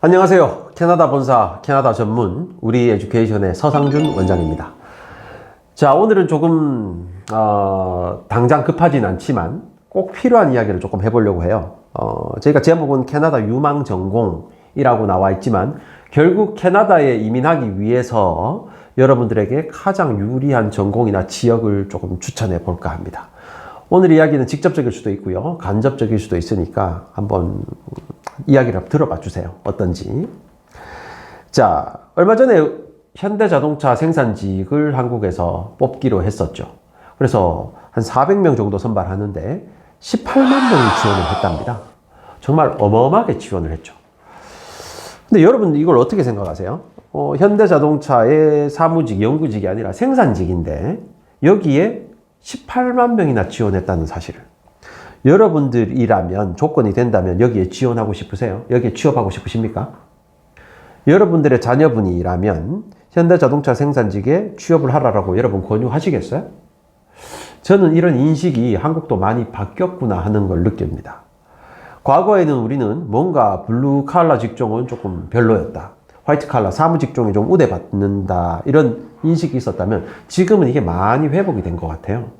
안녕하세요. 캐나다 본사, 캐나다 전문 우리 에듀케이션의 서상준 원장입니다. 자, 오늘은 조금 어, 당장 급하진 않지만 꼭 필요한 이야기를 조금 해보려고 해요. 어, 저희가 제목은 캐나다 유망 전공이라고 나와 있지만 결국 캐나다에 이민하기 위해서 여러분들에게 가장 유리한 전공이나 지역을 조금 추천해 볼까 합니다. 오늘 이야기는 직접적일 수도 있고요. 간접적일 수도 있으니까 한번 이야기를 들어봐 주세요. 어떤지. 자, 얼마 전에 현대자동차 생산직을 한국에서 뽑기로 했었죠. 그래서 한 400명 정도 선발하는데 18만 명이 지원을 했답니다. 정말 어마어마하게 지원을 했죠. 근데 여러분 이걸 어떻게 생각하세요? 어, 현대자동차의 사무직, 연구직이 아니라 생산직인데 여기에 18만 명이나 지원했다는 사실을. 여러분들이라면 조건이 된다면 여기에 지원하고 싶으세요? 여기에 취업하고 싶으십니까? 여러분들의 자녀분이라면 현대자동차 생산직에 취업을 하라라고 여러분 권유하시겠어요? 저는 이런 인식이 한국도 많이 바뀌었구나 하는 걸 느낍니다. 과거에는 우리는 뭔가 블루 칼라 직종은 조금 별로였다. 화이트 칼라 사무 직종이 좀 우대받는다. 이런 인식이 있었다면 지금은 이게 많이 회복이 된 것 같아요.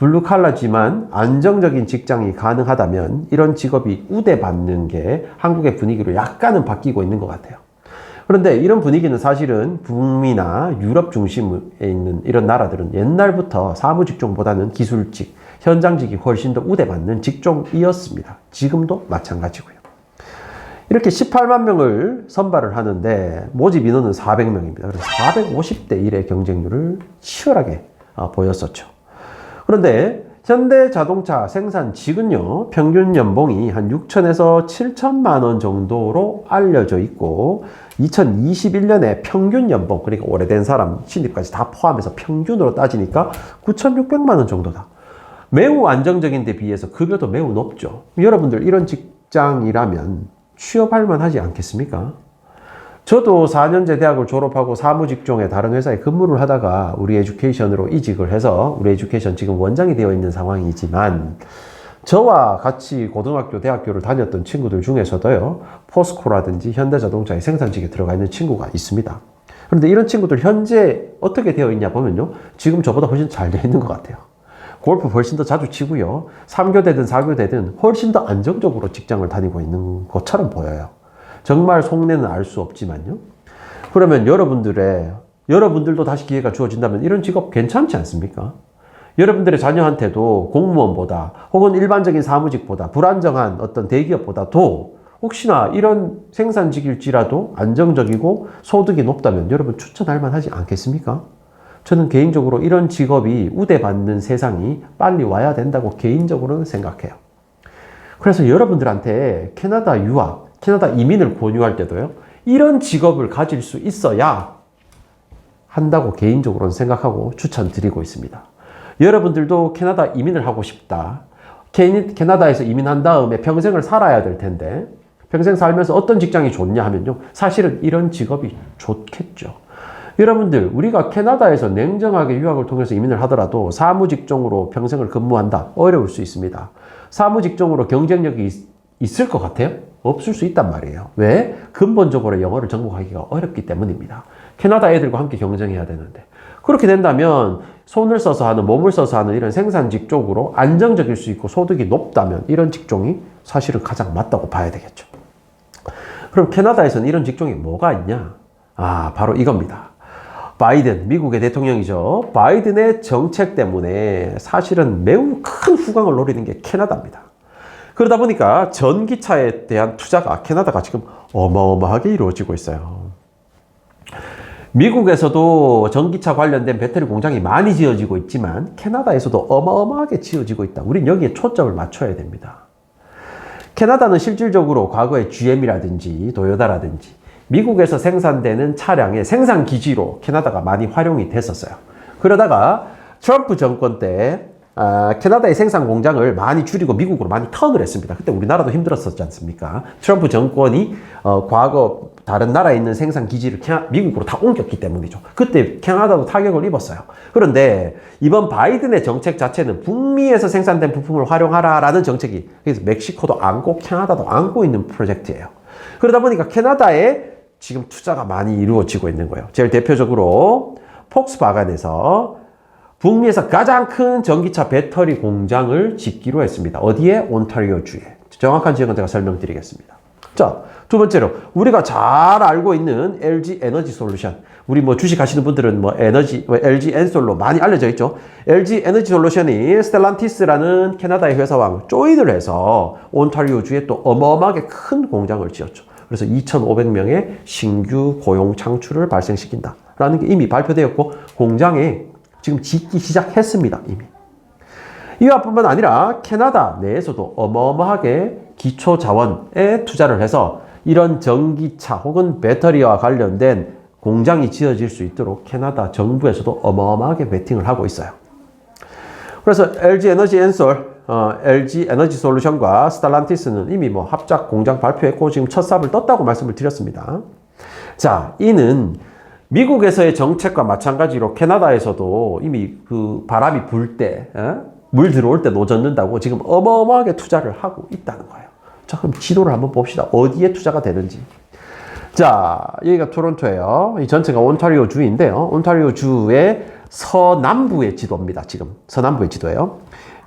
블루 칼라지만 안정적인 직장이 가능하다면 이런 직업이 우대받는 게 한국의 분위기로 약간은 바뀌고 있는 것 같아요. 그런데 이런 분위기는 사실은 북미나 유럽 중심에 있는 이런 나라들은 옛날부터 사무 직종보다는 기술직, 현장직이 훨씬 더 우대받는 직종이었습니다. 지금도 마찬가지고요. 이렇게 18만 명을 선발을 하는데 모집 인원은 400명입니다. 그래서 450대 1의 경쟁률을 치열하게 어, 보였었죠. 그런데 현대 자동차 생산직은요, 평균 연봉이 한 6천에서 7천만 원 정도로 알려져 있고, 2021년에 평균 연봉, 그러니까 오래된 사람, 신입까지 다 포함해서 평균으로 따지니까 9,600만 원 정도다. 매우 안정적인 데 비해서 급여도 매우 높죠. 여러분들 이런 직장이라면 취업할 만하지 않겠습니까? 저도 4년제 대학을 졸업하고 사무직종에 다른 회사에 근무를 하다가 우리 에듀케이션으로 이직을 해서 우리 에듀케이션 지금 원장이 되어 있는 상황이지만 저와 같이 고등학교, 대학교를 다녔던 친구들 중에서도요, 포스코라든지 현대자동차의 생산직에 들어가 있는 친구가 있습니다. 그런데 이런 친구들 현재 어떻게 되어 있냐 보면요, 지금 저보다 훨씬 잘 되어 있는 것 같아요. 골프 훨씬 더 자주 치고요, 3교대든 4교대든 훨씬 더 안정적으로 직장을 다니고 있는 것처럼 보여요. 정말 속내는 알 수 없지만요. 그러면 여러분들의, 여러분들도 다시 기회가 주어진다면 이런 직업 괜찮지 않습니까? 여러분들의 자녀한테도 공무원보다 혹은 일반적인 사무직보다 불안정한 어떤 대기업보다도 혹시나 이런 생산직일지라도 안정적이고 소득이 높다면 여러분 추천할 만하지 않겠습니까? 저는 개인적으로 이런 직업이 우대받는 세상이 빨리 와야 된다고 개인적으로는 생각해요. 그래서 여러분들한테 캐나다 유학, 캐나다 이민을 권유할 때도요, 이런 직업을 가질 수 있어야 한다고 개인적으로는 생각하고 추천드리고 있습니다. 여러분들도 캐나다 이민을 하고 싶다. 캐나다에서 이민한 다음에 평생을 살아야 될 텐데, 평생 살면서 어떤 직장이 좋냐 하면요. 사실은 이런 직업이 좋겠죠. 여러분들, 우리가 캐나다에서 냉정하게 유학을 통해서 이민을 하더라도 사무직종으로 평생을 근무한다. 어려울 수 있습니다. 사무직종으로 경쟁력이 있, 있을 것 같아요? 없을 수 있단 말이에요. 왜? 근본적으로 영어를 정복하기가 어렵기 때문입니다. 캐나다 애들과 함께 경쟁해야 되는데. 그렇게 된다면 손을 써서 하는, 몸을 써서 하는 이런 생산직 쪽으로 안정적일 수 있고 소득이 높다면 이런 직종이 사실은 가장 맞다고 봐야 되겠죠. 그럼 캐나다에서는 이런 직종이 뭐가 있냐? 아, 바로 이겁니다. 바이든, 미국의 대통령이죠. 바이든의 정책 때문에 사실은 매우 큰 후광을 노리는 게 캐나다입니다. 그러다 보니까 전기차에 대한 투자가 캐나다가 지금 어마어마하게 이루어지고 있어요. 미국에서도 전기차 관련된 배터리 공장이 많이 지어지고 있지만 캐나다에서도 어마어마하게 지어지고 있다. 우린 여기에 초점을 맞춰야 됩니다. 캐나다는 실질적으로 과거에 GM이라든지 도요다라든지 미국에서 생산되는 차량의 생산 기지로 캐나다가 많이 활용이 됐었어요. 그러다가 트럼프 정권 때 아, 캐나다의 생산 공장을 많이 줄이고 미국으로 많이 턴을 했습니다. 그때 우리나라도 힘들었었지 않습니까? 트럼프 정권이 어, 과거 다른 나라에 있는 생산 기지를 캐나, 미국으로 다 옮겼기 때문이죠. 그때 캐나다도 타격을 입었어요. 그런데 이번 바이든의 정책 자체는 북미에서 생산된 부품을 활용하라라는 정책이 그래서 멕시코도 안고 캐나다도 안고 있는 프로젝트예요. 그러다 보니까 캐나다에 지금 투자가 많이 이루어지고 있는 거예요. 제일 대표적으로 폭스바겐에서 북미에서 가장 큰 전기차 배터리 공장을 짓기로 했습니다. 어디에? 온타리오 주에. 정확한 지역은 제가 설명드리겠습니다. 자, 두 번째로 우리가 잘 알고 있는 LG 에너지 솔루션. 우리 뭐 주식 하시는 분들은 뭐 에너지, 뭐 LG 엔솔로 많이 알려져 있죠. LG 에너지 솔루션이 스텔란티스라는 캐나다의 회사와 조인을 해서 온타리오 주에 또 어마어마하게 큰 공장을 지었죠. 그래서 2,500명의 신규 고용 창출을 발생시킨다라는 게 이미 발표되었고 공장에 지금 짓기 시작했습니다. 이미. 이와 뿐만 아니라 캐나다 내에서도 어마어마하게 기초 자원에 투자를 해서 이런 전기차 혹은 배터리와 관련된 공장이 지어질 수 있도록 캐나다 정부에서도 어마어마하게 베팅을 하고 있어요. 그래서 LG 에너지 엔솔, 어, LG 에너지 솔루션과 스탈란티스는 이미 뭐 합작 공장 발표했고 지금 첫 삽을 떴다고 말씀을 드렸습니다. 자, 이는 미국에서의 정책과 마찬가지로 캐나다에서도 이미 그 바람이 불 때, 어? 물 들어올 때 노젓는다고 지금 어마어마하게 투자를 하고 있다는 거예요. 자, 그럼 지도를 한번 봅시다. 어디에 투자가 되는지. 자, 여기가 토론토예요. 이 전체가 온타리오 주인데요. 온타리오 주의 서남부의 지도입니다. 지금 서남부의 지도예요.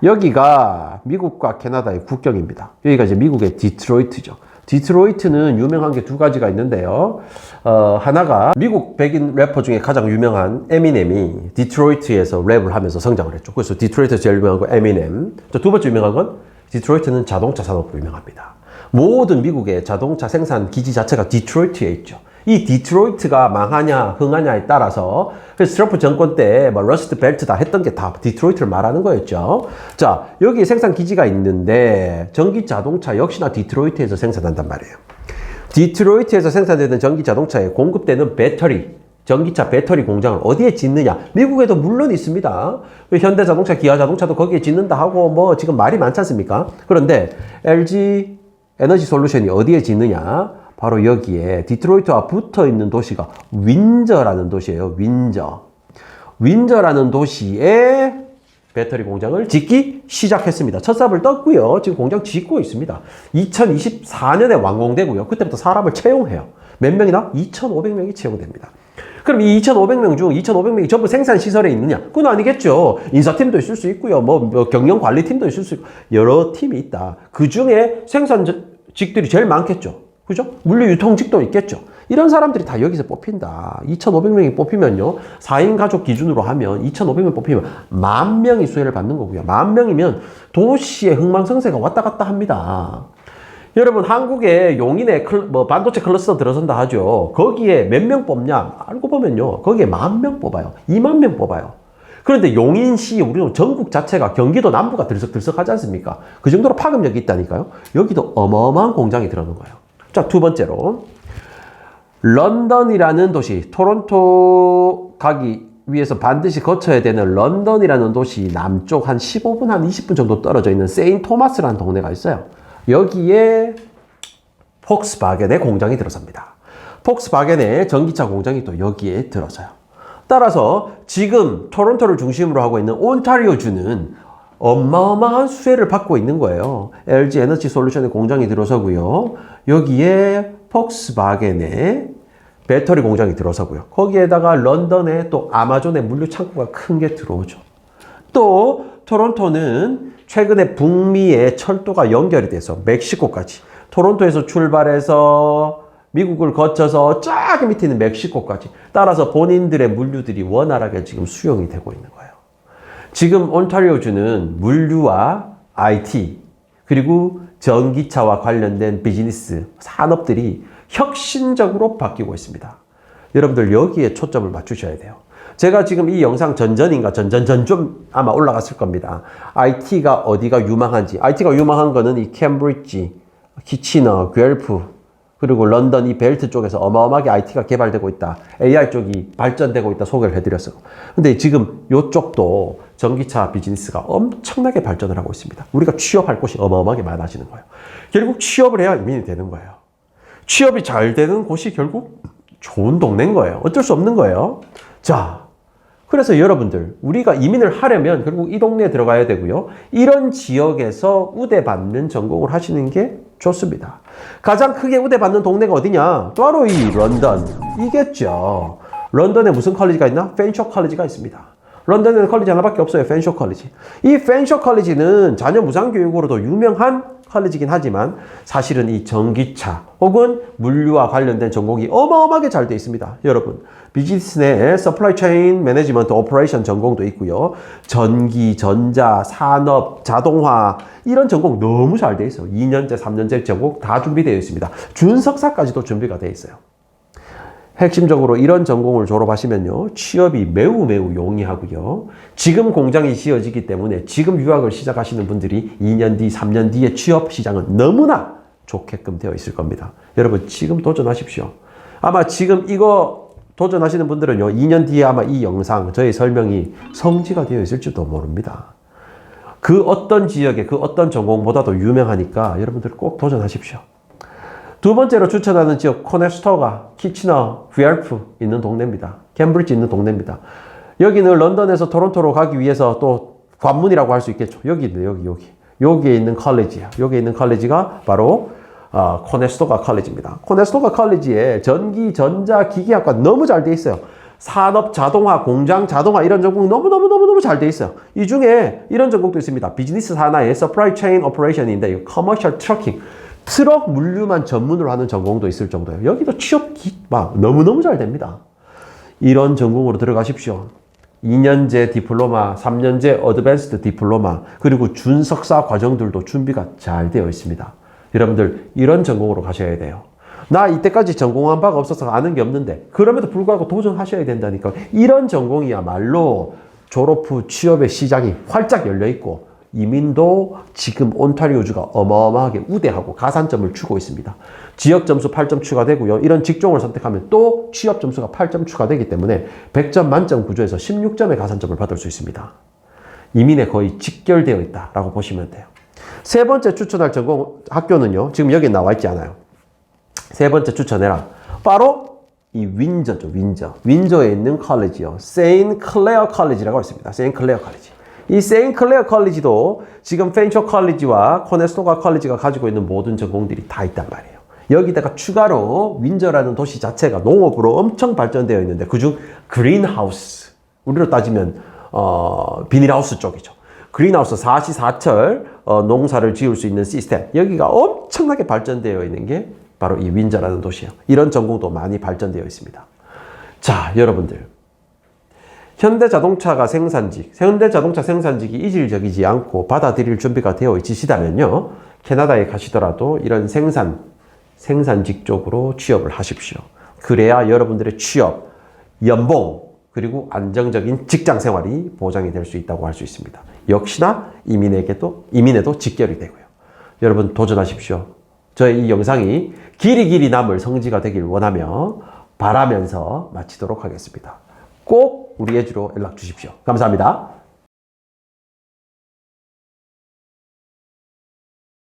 여기가 미국과 캐나다의 국경입니다. 여기가 이제 미국의 디트로이트죠. 디트로이트는 유명한 게 두 가지가 있는데요. 어, 하나가 미국 백인 래퍼 중에 가장 유명한 에미넴이 디트로이트에서 랩을 하면서 성장을 했죠. 그래서 디트로이트 제일 유명한 거 에미넴. 두 번째 유명한 건 디트로이트는 자동차 산업으로 유명합니다. 모든 미국의 자동차 생산 기지 자체가 디트로이트에 있죠. 이 디트로이트가 망하냐 흥하냐에 따라서 그래서 트럼프 정권 때 뭐 러스트 벨트다 했던 게 다 디트로이트를 말하는 거였죠. 자 여기 생산 기지가 있는데 전기 자동차 역시나 디트로이트에서 생산한단 말이에요. 디트로이트에서 생산되는 전기 자동차에 공급되는 배터리 전기차 배터리 공장을 어디에 짓느냐? 미국에도 물론 있습니다. 현대자동차, 기아자동차도 거기에 짓는다 하고 뭐 지금 말이 많지 않습니까? 그런데 LG 에너지 솔루션이 어디에 짓느냐? 바로 여기에 디트로이트와 붙어 있는 도시가 윈저라는 도시예요. 윈저. 윈저라는 도시에 배터리 공장을 짓기 시작했습니다. 첫 삽을 떴고요. 지금 공장 짓고 있습니다. 2024년에 완공되고요. 그때부터 사람을 채용해요. 몇 명이나? 2,500명이 채용됩니다. 그럼 이 2,500명 중 2,500명이 전부 생산 시설에 있느냐? 그건 아니겠죠. 인사팀도 있을 수 있고요. 뭐, 뭐 경영 관리팀도 있을 수 있고 여러 팀이 있다. 그 중에 생산직들이 제일 많겠죠. 그죠? 물류 유통직도 있겠죠. 이런 사람들이 다 여기서 뽑힌다. 2,500명이 뽑히면요. 4인 가족 기준으로 하면 2,500명 뽑히면 만 명이 수혜를 받는 거고요. 만 명이면 도시의 흥망성쇠가 왔다 갔다 합니다. 여러분 한국에 용인에 클, 뭐 반도체 클러스터 들어선다 하죠. 거기에 몇 명 뽑냐? 알고 보면요. 거기에 만 명 뽑아요. 2만 명 뽑아요. 그런데 용인시 우리는 전국 자체가 경기도 남부가 들썩들썩 하지 않습니까? 그 정도로 파급력이 있다니까요. 여기도 어마어마한 공장이 들어오는 거예요. 자, 두 번째로 런던이라는 도시, 토론토 가기 위해서 반드시 거쳐야 되는 런던이라는 도시 남쪽 한 15분, 한 20분 정도 떨어져 있는 세인 토마스라는 동네가 있어요. 여기에 폭스바겐의 공장이 들어섭니다. 폭스바겐의 전기차 공장이 또 여기에 들어서요. 따라서 지금 토론토를 중심으로 하고 있는 온타리오주는 어마어마한 수혜를 받고 있는 거예요. LG 에너지 솔루션의 공장이 들어서고요. 여기에 폭스바겐의 배터리 공장이 들어서고요. 거기에다가 런던에 또 아마존의 물류 창고가 큰 게 들어오죠. 또 토론토는 최근에 북미의 철도가 연결이 돼서 멕시코까지 토론토에서 출발해서 미국을 거쳐서 저기 밑에 있는 멕시코까지 따라서 본인들의 물류들이 원활하게 지금 수용이 되고 있는 거예요. 지금 온타리오주는 물류와 IT 그리고 전기차와 관련된 비즈니스 산업들이 혁신적으로 바뀌고 있습니다. 여러분들 여기에 초점을 맞추셔야 돼요. 제가 지금 이 영상 전전인가 전전전 좀 아마 올라갔을 겁니다. IT가 어디가 유망한지. IT가 유망한 거는 이 캠브리지, 키치너, 괴프, 그리고 런던 이 벨트 쪽에서 어마어마하게 IT가 개발되고 있다. AI 쪽이 발전되고 있다 소개를 해드렸어요. 근데 지금 이쪽도 전기차 비즈니스가 엄청나게 발전을 하고 있습니다. 우리가 취업할 곳이 어마어마하게 많아지는 거예요. 결국 취업을 해야 이민이 되는 거예요. 취업이 잘 되는 곳이 결국 좋은 동네인 거예요. 어쩔 수 없는 거예요. 자, 그래서 여러분들 우리가 이민을 하려면 결국 이 동네에 들어가야 되고요. 이런 지역에서 우대받는 전공을 하시는 게 좋습니다. 가장 크게 우대받는 동네가 어디냐? 바로 이 런던 이겠죠. 런던에 무슨 컬리지가 있나? 펜셔 컬리지가 있습니다. 런던에는 컬리지 하나밖에 없어요. 펜셔 컬리지. 이 펜셔 컬리지는 자녀 무상 교육으로도 유명한 컬리지긴 하지만 사실은 이 전기차 혹은 물류와 관련된 전공이 어마어마하게 잘 돼 있습니다. 여러분 비즈니스 내 서플라이 체인 매니지먼트 오퍼레이션 전공도 있고요. 전기, 전자, 산업, 자동화 이런 전공 너무 잘 돼 있어요. 2년제, 3년제 전공 다 준비되어 있습니다. 준석사까지도 준비가 되어 있어요. 핵심적으로 이런 전공을 졸업하시면요, 취업이 매우 매우 용이하고요. 지금 공장이 지어지기 때문에 지금 유학을 시작하시는 분들이 2년 뒤, 3년 뒤에 취업 시장은 너무나 좋게끔 되어 있을 겁니다. 여러분, 지금 도전하십시오. 아마 지금 이거 도전하시는 분들은요, 2년 뒤에 아마 이 영상, 저의 설명이 성지가 되어 있을지도 모릅니다. 그 어떤 지역의 그 어떤 전공보다도 유명하니까 여러분들 꼭 도전하십시오. 두 번째로 추천하는 지역 코네스터가 키치너, 휘알프 있는 동네입니다. 캠브리지 있는 동네입니다. 여기는 런던에서 토론토로 가기 위해서 또 관문이라고 할 수 있겠죠. 여기 있네, 여기, 여기. 여기에 있는 컬리지야. 여기에 있는 컬리지가 바로 어, 코네스토가 컬리지입니다. 코네스토가 컬리지에 전기, 전자, 기계학과 너무 잘 돼 있어요. 산업, 자동화, 공장, 자동화 이런 전공 너무너무너무너무 잘 돼 있어요. 이 중에 이런 전공도 있습니다. 비즈니스 산하의 supply chain operation인데 이 commercial trucking 트럭 물류만 전문으로 하는 전공도 있을 정도예요. 여기도 취업 기, 막 너무너무 잘 됩니다. 이런 전공으로 들어가십시오. 2년제 디플로마, 3년제 어드밴스드 디플로마, 그리고 준석사 과정들도 준비가 잘 되어 있습니다. 여러분들 이런 전공으로 가셔야 돼요. 나 이때까지 전공한 바가 없어서 아는 게 없는데 그럼에도 불구하고 도전하셔야 된다니까. 이런 전공이야말로 졸업 후 취업의 시장이 활짝 열려 있고 이민도 지금 온타리오주가 어마어마하게 우대하고 가산점을 주고 있습니다. 지역 점수 8점 추가되고요. 이런 직종을 선택하면 또 취업 점수가 8점 추가되기 때문에 100점 만점 구조에서 16점의 가산점을 받을 수 있습니다. 이민에 거의 직결되어 있다라고 보시면 돼요. 세 번째 추천할 전공 학교는요. 지금 여기 나와 있지 않아요. 세 번째 추천해라. 바로 이 윈저죠, 윈저. 윈저에 있는 컬리지요. 세인 클레어 컬리지라고 있습니다. 세인 클레어 컬리지. 이 세인 클레어 컬리지도 지금 펜처 컬리지와 코네스토가 컬리지가 가지고 있는 모든 전공들이 다 있단 말이에요. 여기다가 추가로 윈저라는 도시 자체가 농업으로 엄청 발전되어 있는데 그중 그린하우스 우리로 따지면 어, 비닐하우스 쪽이죠. 그린하우스 사시사철 어, 농사를 지을 수 있는 시스템 여기가 엄청나게 발전되어 있는 게 바로 이 윈저라는 도시예요. 이런 전공도 많이 발전되어 있습니다. 자, 여러분들. 현대자동차가 생산직, 현대자동차 생산직이 이질적이지 않고 받아들일 준비가 되어 있으시다면요. 캐나다에 가시더라도 이런 생산, 생산직 쪽으로 취업을 하십시오. 그래야 여러분들의 취업, 연봉, 그리고 안정적인 직장 생활이 보장이 될 수 있다고 할 수 있습니다. 역시나 이민에게도, 이민에도 직결이 되고요. 여러분 도전하십시오. 저의 이 영상이 길이 길이 남을 성지가 되길 원하며 바라면서 마치도록 하겠습니다. 꼭 우리 예주로 연락 주십시오. 감사합니다.